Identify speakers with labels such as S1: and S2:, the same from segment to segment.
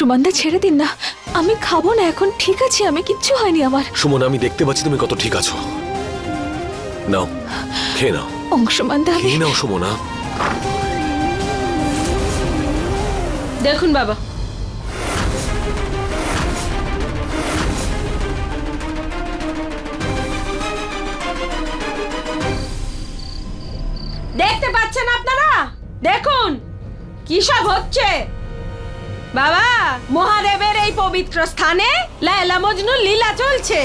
S1: অংশুমানদা ছেড়ে দিন না। আমি খাব না এখন ঠিক আছে আমি কিচ্ছু হয়নি আমার।
S2: সুমনা আমি দেখতে পাচ্ছি তুমি কত ঠিক আছো। নাও খেয়ে নাও।
S1: অংশুমানদা আমি
S2: খেয়ে নাও সুমনা।
S3: দেখুন বাবা। দেখতে পাচ্ছেন আপনারা? দেখুন কি সব হচ্ছে। বাবা, মহাদেবের এই পবিত্র স্থানে লায়লা মজনু লীলা চলছে।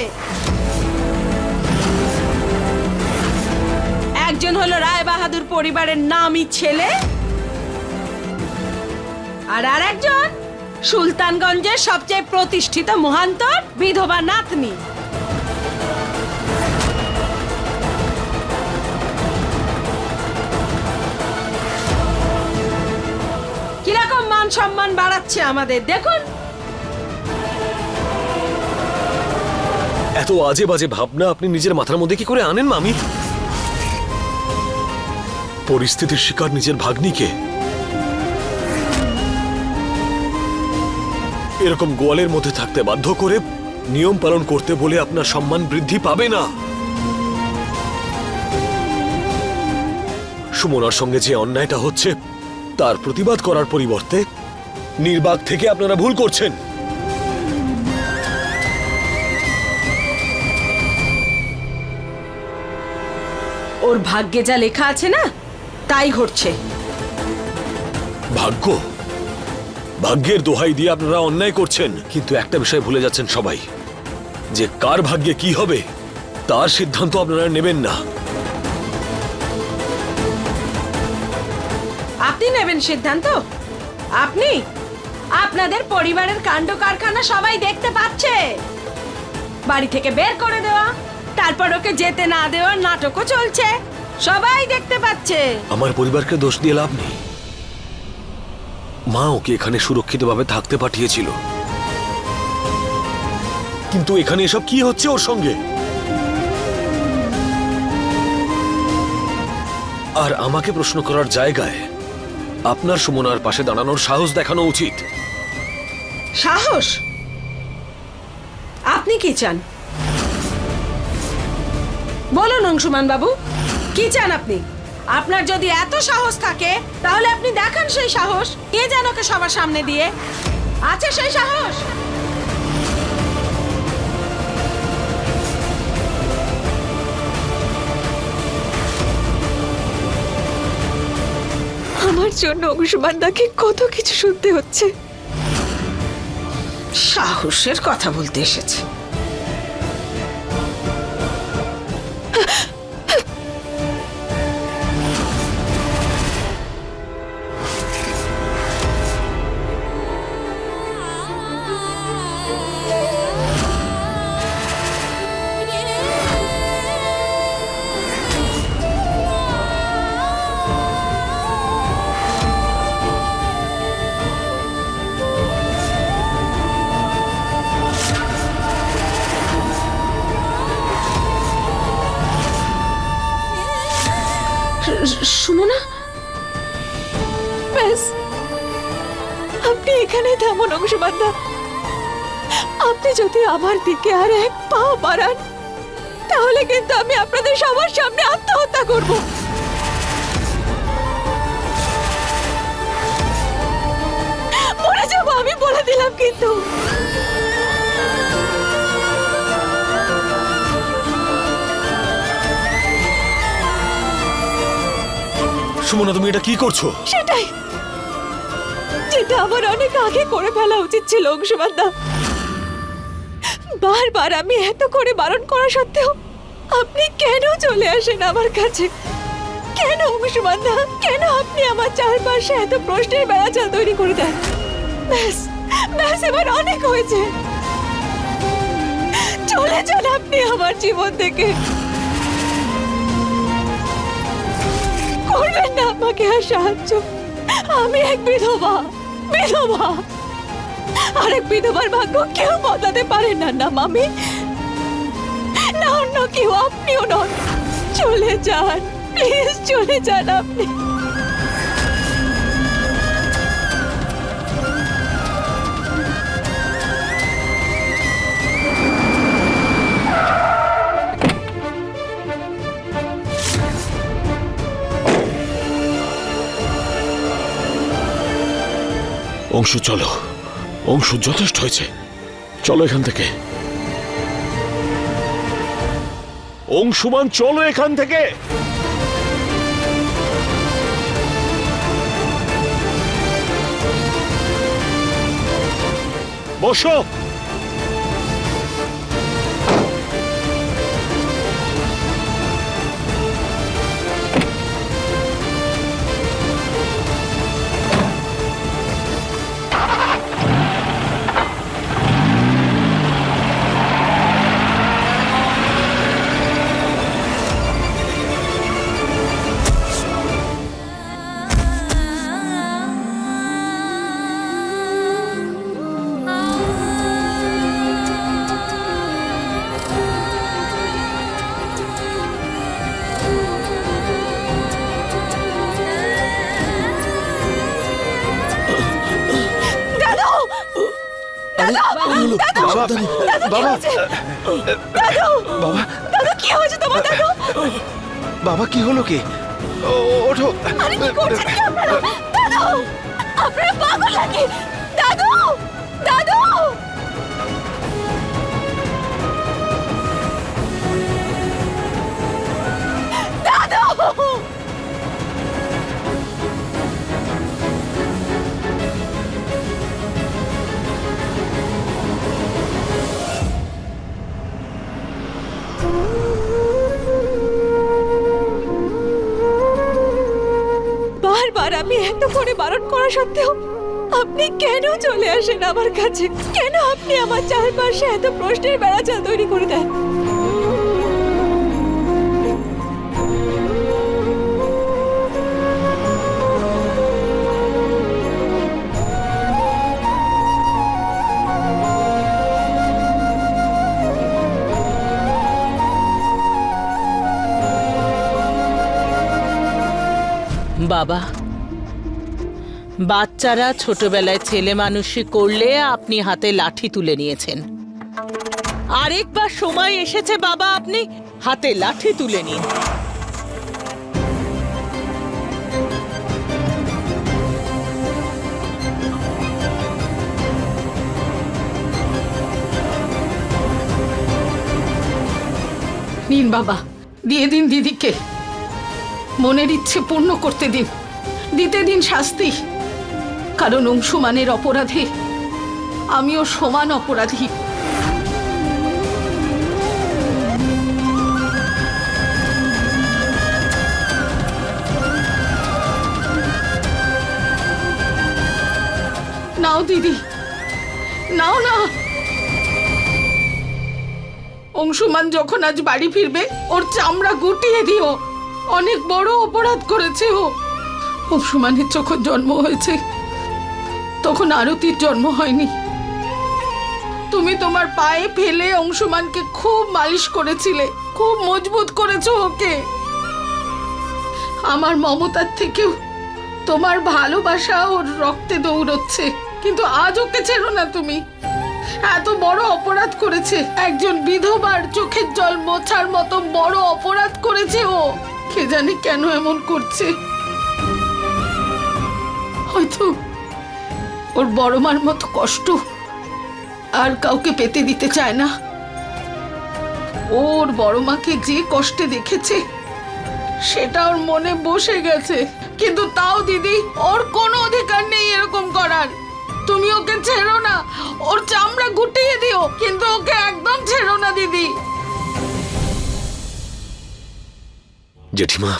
S3: একজন হলো রায় বাহাদুর পরিবারের নামই ছেলে, আর আর একজন সুলতানগঞ্জের সবচেয়ে প্রতিষ্ঠিত মহান্তর বিধবা নাতনি। মান সম্মান বাড়াচ্ছে আমাদের, দেখুন।
S2: এত আজে বাজে ভাবনা আপনি নিজের মাথার মধ্যে কি করে আনেন, মামি? পরিস্থিতির শিকার নিজের ভাগ্নিকে। এরকম গোয়ালের মধ্যে থাকতে বাধ্য করে নিয়ম পালন করতে বলে আপনার সম্মান বৃদ্ধি পাবে না। সুমনার সঙ্গে যে অন্যায়টা হচ্ছে তার প্রতিবাদ করার পরিবর্তে নির্বাক থেকে আপনারা ভুল করছেন।
S3: ওর ভাগ্যে যা লেখা আছে না তাই ঘটছে।
S2: ভাগ্য? ভাগ্যের দোহাই দিয়ে আপনারা অন্যায় করছেন কিন্তু একটা বিষয় ভুলে যাচ্ছেন সবাই। যে কার ভাগ্যে কি হবে তার সিদ্ধান্ত আপনারা নেবেন না।
S3: আপনি নেবেন সিদ্ধান্ত? আপনি? আপনাদের পরিবারের কাণ্ড কারখানা সবাই দেখতে পাচ্ছে। বাড়ি থেকে বের করে দেওয়া, তারপর ওকে যেতে না দেওয়ার নাটকও চলছে। সবাই দেখতে পাচ্ছে।
S2: আমার পরিবারকে দোষ দিয়ে লাভ নেই। মা ওকে এখানে সুরক্ষিতভাবে থাকতে পাঠিয়েছিল। কিন্তু এখানে এসব কি হচ্ছে ওর সঙ্গে? আর আমাকে প্রশ্ন করার জায়গায় আপনার সুমনার পাশে দাঁড়ানোর সাহস দেখানো উচিত।
S3: সাহস? আপনি কি চান? বলুন অংশুমান বাবু, কি চান আপনি? আপনার যদি এত সাহস থাকে, তাহলে আপনি দেখান সেই সাহস। কে যেন সবার সামনে দিয়ে। আছে সেই সাহস?
S1: জন্য অংশুমানদাকে কত কিছু শুনতে হচ্ছে।
S3: সাহসের কথা বলতে এসেছে।
S1: এখানে আপনি যদি আমার দিকে আর এক পাও বাড়ান তাহলে কিন্তু আমি আপনাদের সবার সামনে আত্মহত্যা করব। মরে যাব আমি বলে দিলাম কিন্তু।
S2: সুমনা তুমি এটা কি করছ?
S1: সেটাই। যেটা আমার অনেক আগে করে ফেলা উচিত ছিল অংশুমানদা বারবার আমি এত করে বারণ করা সত্ত্বেও আপনি কেন চলে আসেন আমার কাছে? কেন অংশুমানদা কেন আপনি আমার চারপাশে এত প্রশ্নের বেড়াচাল তৈরি করে দেন? ব্যাস ব্যাস, এবার অনেক হয়েছে। চলে যান আপনি আমার জীবন থেকে। করবেন না আমাকে আর সাহায্য। আমি এক বিধবা। বিধবা। আরেক বিধবার ভাগ্য কেউ বদলাতে পারে না না, মামি। না, অন্য কেউ, আপনিও নন। চলে যান, প্লিজ চলে যান আপনি।
S4: অংশু চলো। অংশু যথেষ্ট হয়েছে। চলো এখান থেকে। অংশুমান চলো এখান থেকে। বসো।
S1: দাদু
S5: সাবধানে। বাবা।
S1: দাদু
S5: বাবা
S1: দাদু কি হয়েছে তোমার দাদু?
S5: বাবা কি হলো কে? ওঠো।
S1: আরে কি করছেন কি আপনারা? দাদু আপনারা পাগল নাকি? দাদু! এত করে বারণ করা সত্ত্বেও আপনি কেন চলে আসেন আমার কাছে? কেন আপনি আমার চারপাশে এত প্রশ্নের বেড়াচাল তৈরি করে দেন?
S6: বাবা বাচ্চারা ছোটবেলায় ছেলে মানুষই করলে আপনি হাতে লাঠি তুলে নিয়েছেন। আরেকবার সময় এসেছে বাবা, আপনি হাতে লাঠি তুলে নিন।
S7: নিন বাবা, দিয়ে দিন দিদিকে। মনের ইচ্ছে পূর্ণ করতে দিন। দিতে দিন শাস্তি। কারণ অংশুমানের অপরাধে আমিও সমান অপরাধী। নাও দিদি, নাও না। অংশুমান যখন আজ বাড়ি ফিরবে, ওর চামড়া গুটিয়ে দিও। অনেক বড় অপরাধ করেছে ও। অংশুমানের যখন জন্ম হয়েছে তখন আরতির জন্ম হয়নি। তুমি তোমার পায়ে ফেলে অংশুমানকে খুব মালিশ করেছিলে, খুব মজবুত করেছ ওকে। আমার মমতার থেকেও তোমার ভালোবাসা ওর রক্তে দৌড়চ্ছে, কিন্তু আজ ওকে ছেড়ো না তুমি। এত বড় অপরাধ করেছে, একজন বিধবার চোখের জল মোছার মতো বড় অপরাধ করেছে ও। কে জানে কেন এমন করছে। হয়তো ওর বড় মার মতো কষ্ট আর কাউকে পেতে দিতে চায় না। ওর বড় মাকে যে কষ্টে দেখেছে সেটা ওর মনে বসে গেছে। কিন্তু তাও দিদি ওর কোনো অধিকার নেই এরকম করার। তুমি ওকে ছেড়ো না ওর চামড়া গুটিয়ে দিও কিন্তু ওকে একদম ছেড়ো না দিদি।
S2: জেঠিমা।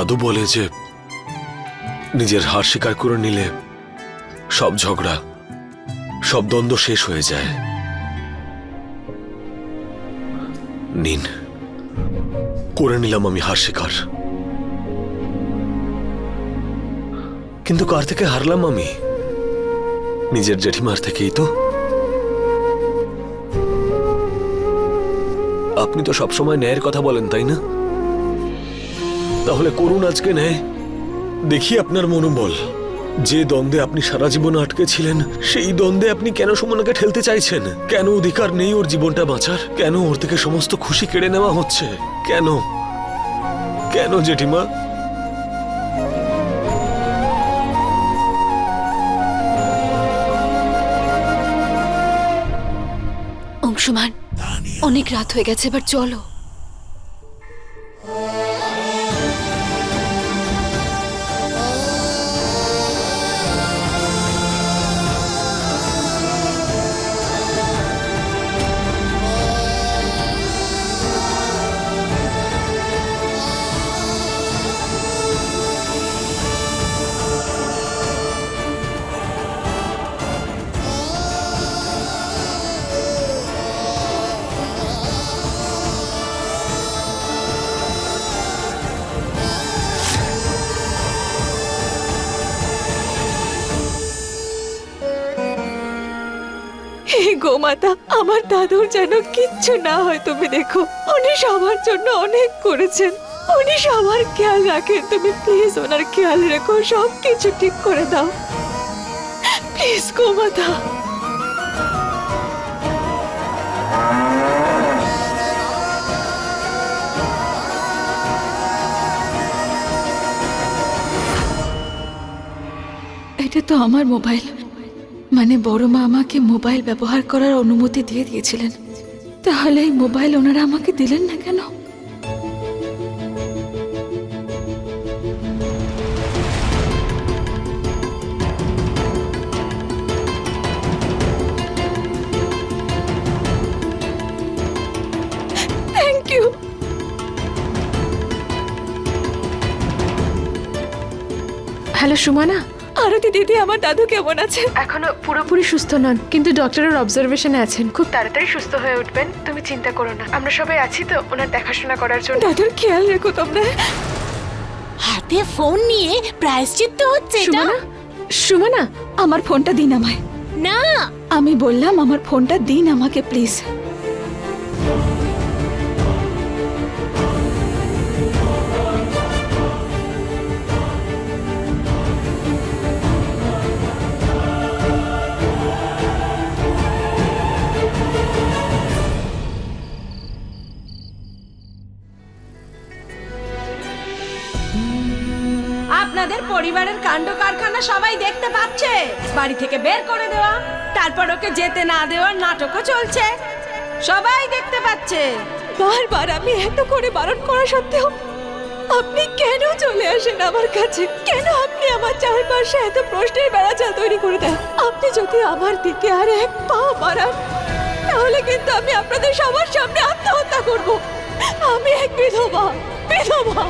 S2: দাদু বলে যে, নিজের হার স্বীকার করে নিলে সব ঝগড়া, সব দ্বন্দ্ব শেষ হয়ে যায়। নিন, করে নিলাম আমি হার স্বীকার। কিন্তু কার থেকে হারলাম আমি? নিজের জেঠিমার থেকেই তো। আপনি তো সবসময় ন্যায়ের কথা বলেন, তাই না? তাহলে করুন আজকে ন্যায়। দেখি আপনার মনোবল। যে দ্বন্দ্বে আপনি সারা জীবন আটকে ছিলেন, সেই দ্বন্দ্বে আপনি কেন সুমনাকে ঠেলতে চাইছেন? কেন অধিকার নেই ওর জীবনটা বাঁচার? কেন ওর থেকে সমস্ত খুশি কেড়ে নেওয়া হচ্ছে? কেন? কেন জেঠিমা?
S1: অংশুমান, অনেক রাত হয়ে গেছে, এবার চলো। হে গোমাতা আমার দাদুর যেন কিচ্ছু না হয়, তুমি দেখো। উনি সবার জন্য অনেক করেছেন। উনি সবার খেয়াল রাখেন, তুমি প্লিজ ওনার খেয়াল রেখো সব কিছু ঠিক করে দাও। প্লিজ গোমাতা এটা তো আমার মোবাইল। মানে বড় মা আমাকে মোবাইল ব্যবহার করার অনুমতি দিয়ে দিয়েছিলেন। তাহলে এই মোবাইল ওনারা আমাকে দিলেন না কেন?
S8: হ্যালো সুমনা
S1: আরতি দিদি আমার দাদু কেমন আছে
S8: এখনও পুরোপুরি সুস্থ নন কিন্তু ডক্টরের অবজারভেশনে আছেন। খুব তাড়াতাড়ি সুস্থ হয়ে উঠবেন তুমি চিন্তা করো না। আমরা সবাই আছি তো ওনার দেখাশোনা করার জন্য।
S1: দাদুর খেয়াল রেখো তোমরা।
S9: হাতে ফোন নিয়ে প্রায়শ্চিত্ত হচ্ছে এটা?
S8: সুমনা সুমনা
S1: আমার ফোনটা দিন আমায়।
S9: না।
S1: আমি বললাম আমার ফোনটা দিন আমাকে প্লিজ
S3: পরিবারের কাণ্ড কারখানা সবাই দেখতে পাচ্ছে। বাড়ি থেকে বের করে দেওয়া, তারপর ওকে যেতে না দেওয়ার নাটকও চলছে। সবাই দেখতে পাচ্ছে।
S1: বারবার আমি এত করে বারণ করা সত্ত্বেও আপনি কেন চলে আসেন আমার কাছে? কেন আপনি আমার চারপাশে এত প্রশ্নের বেড়াচাল তৈরি করে দেন? আপনি যদি আমার দিকে আর এক পা বাড়ান, তাহলে কিন্তু আমি আপনাদের সবার সামনে আত্মহত্যা করব। আমি এক বিধবা বিধবা।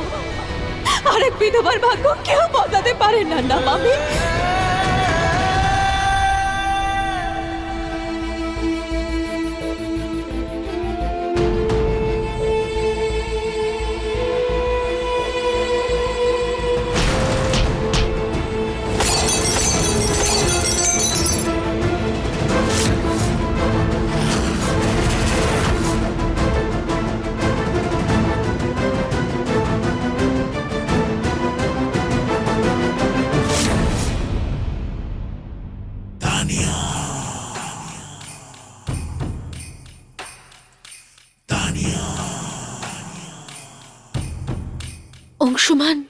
S1: আরেক বিধবার ভাগ্য কেউ বদলাতে পারে না না মামি।
S10: অংশুমান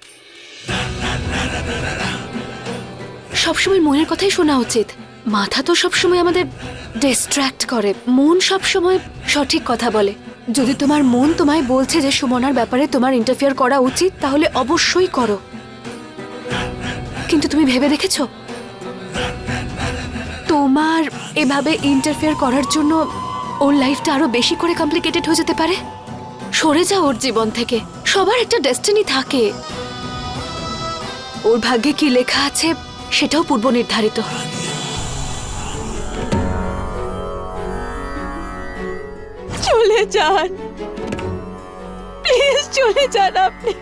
S10: সবসময় মনের কথাই শোনা উচিত। মাথা তো সবসময় আমাদের ডিস্ট্র্যাক্ট করে। মন সবসময় সঠিক কথা বলে। যদি তোমার মন তোমায় বলছে যে, সুমনার ব্যাপারে তোমার ইন্টারফেয়ার করা উচিত, তাহলে অবশ্যই করো। কিন্তু তুমি ভেবে দেখেছ? তোমার এভাবে ইন্টারফেয়ার করার জন্য ওর লাইফটা আরও বেশি করে কমপ্লিকেটেড হয়ে যেতে পারে? সরে যাও ওর জীবন থেকে। সবার একটা ডেস্টিনি থাকে। ওর ভাগ্যে কি লেখা আছে, সেটাও পূর্ব নির্ধারিত।
S1: চলে যান। প্লিজ চলে যান আপনি।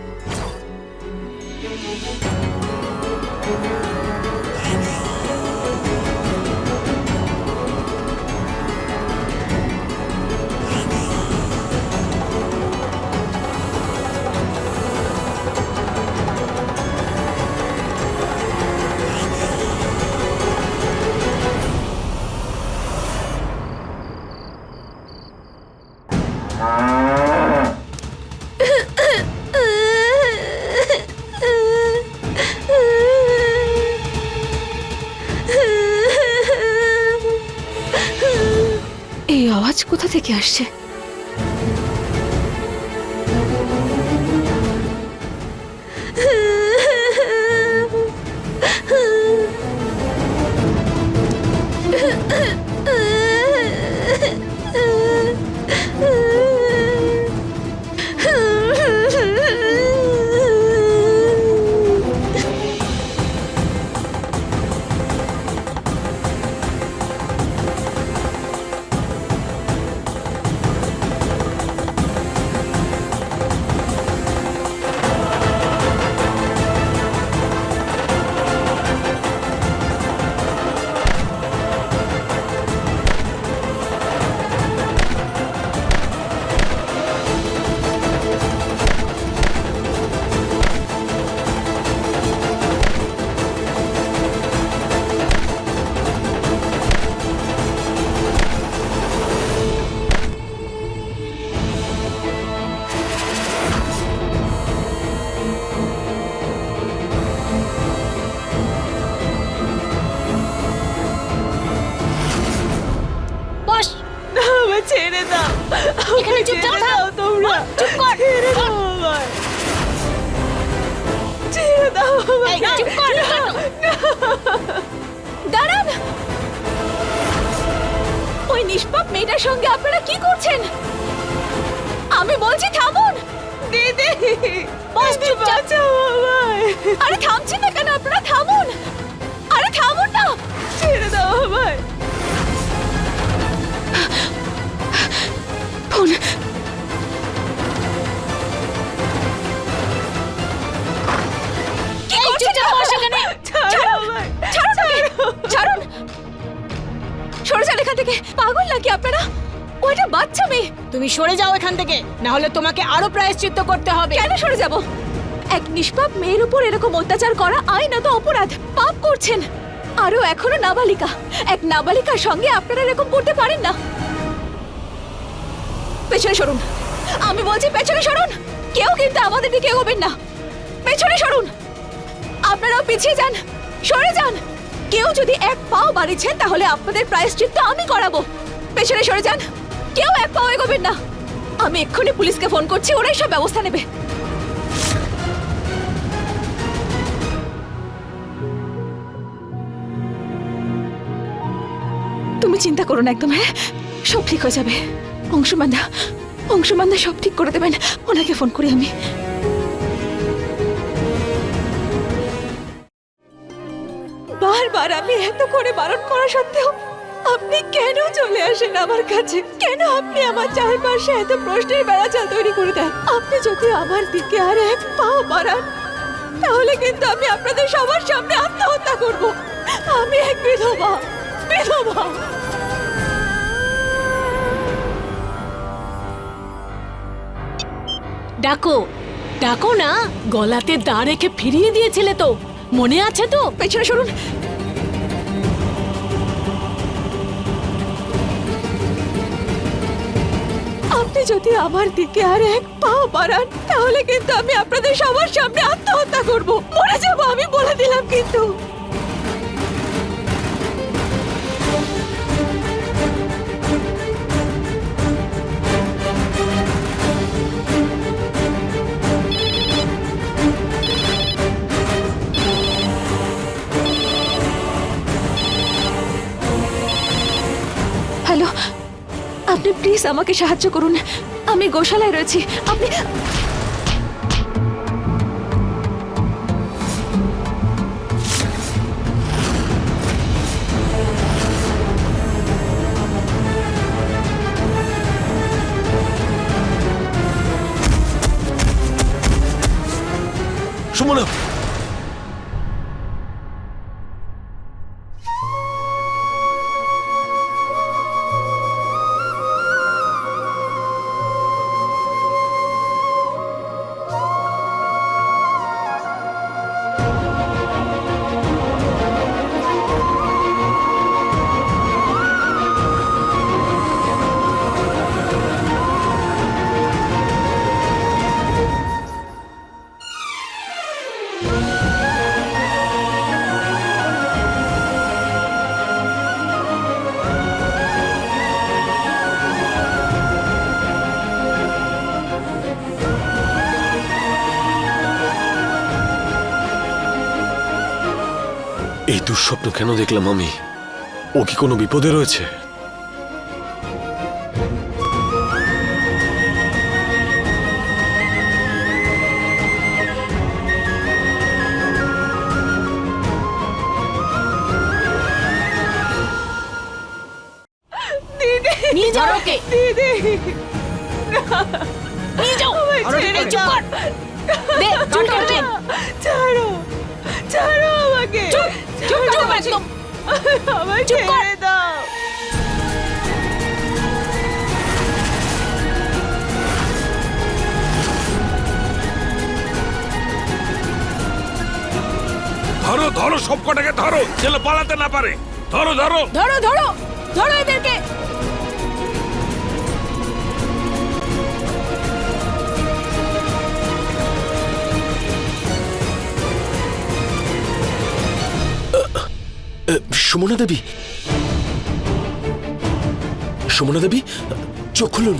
S9: এখান থেকে
S1: পাগল নাকি আপনারা? বাচ্চা মেয়ে।
S9: তুমি সরে যাও এখান থেকে না হলে তোমাকে আরও প্রায়শ্চিত্ত করতে হবে।
S1: কেন সরে যাব? এক নিষ্পাপ মেয়ের উপর এরকম অত্যাচার করা আইনত অপরাধ। পাপ করছেন। আরও এখনও নাবালিকা। এক নাবালিকার সঙ্গে আপনারা এরকম করতে পারেন না। পেছনে সরুন। আমি বলছি পেছনে সরুন। কেউ কিন্তু আমাদের দিকে এগোবেন না। পেছনে সরুন। আপনারাও পিছিয়ে যান। সরে যান। কেউ যদি এক পাও বাড়িয়েছেন তাহলে আপনাদের প্রায়শ্চিত্ত আমি করাবো। পেছনে সরে যান। কেউ এক পাও এগোবেন না। আমি এক্ষুনি পুলিশকে ফোন করছি, ওরাই সব ব্যবস্থা নেবে। তুমি চিন্তা করো না একদম হ্যাঁ? সব ঠিক হয়ে যাবে। অংশমান্দা অংশমান্দা সব ঠিক করে দেবেন। ওনাকে ফোন করি আমি। বারবার আমি এত করে বারণ করা সত্ত্বেও আপনি কেন চলে আসেন আমার কাছে? কেন আপনি আমার চারপাশে এত প্রশ্নের বেড়াচাল তৈরি করে দেন? আপনি যদি আমার দিকে আর এক পাও বাড়ান তাহলে কিন্তু আমি আপনাদের সবার সামনে আত্মহত্যা করব। আমি এক বিধবা বিধবা।
S9: ডাকো ডাকো না গলাতে দা রেখে ফিরিয়ে দিয়েছিলে তো। মনে আছে তো?
S1: পেছনে সরুন। আপনি যদি আমার দিকে আর এক পা বাড়ান, তাহলে কিন্তু আমি আপনাদের সবার সামনে আত্মহত্যা করব। মরে যাব, আমি বলে দিলাম কিন্তু। প্লিজ আমাকে সাহায্য করুন। আমি গোশালায় রয়েছি। আপনি
S2: সুমনা
S9: এই দুঃস্বপ্ন কেন দেখলাম আমি? ও কি কোনো বিপদে রয়েছে?
S4: ধরো সব কটাকে ধরো ছেলে পালাতে না পারে। ধরো ধরো।
S3: ধরো ধরো ধরো এদেরকে।
S2: সুমনা দেবী? সুমনা দেবী চোখ খুলুন।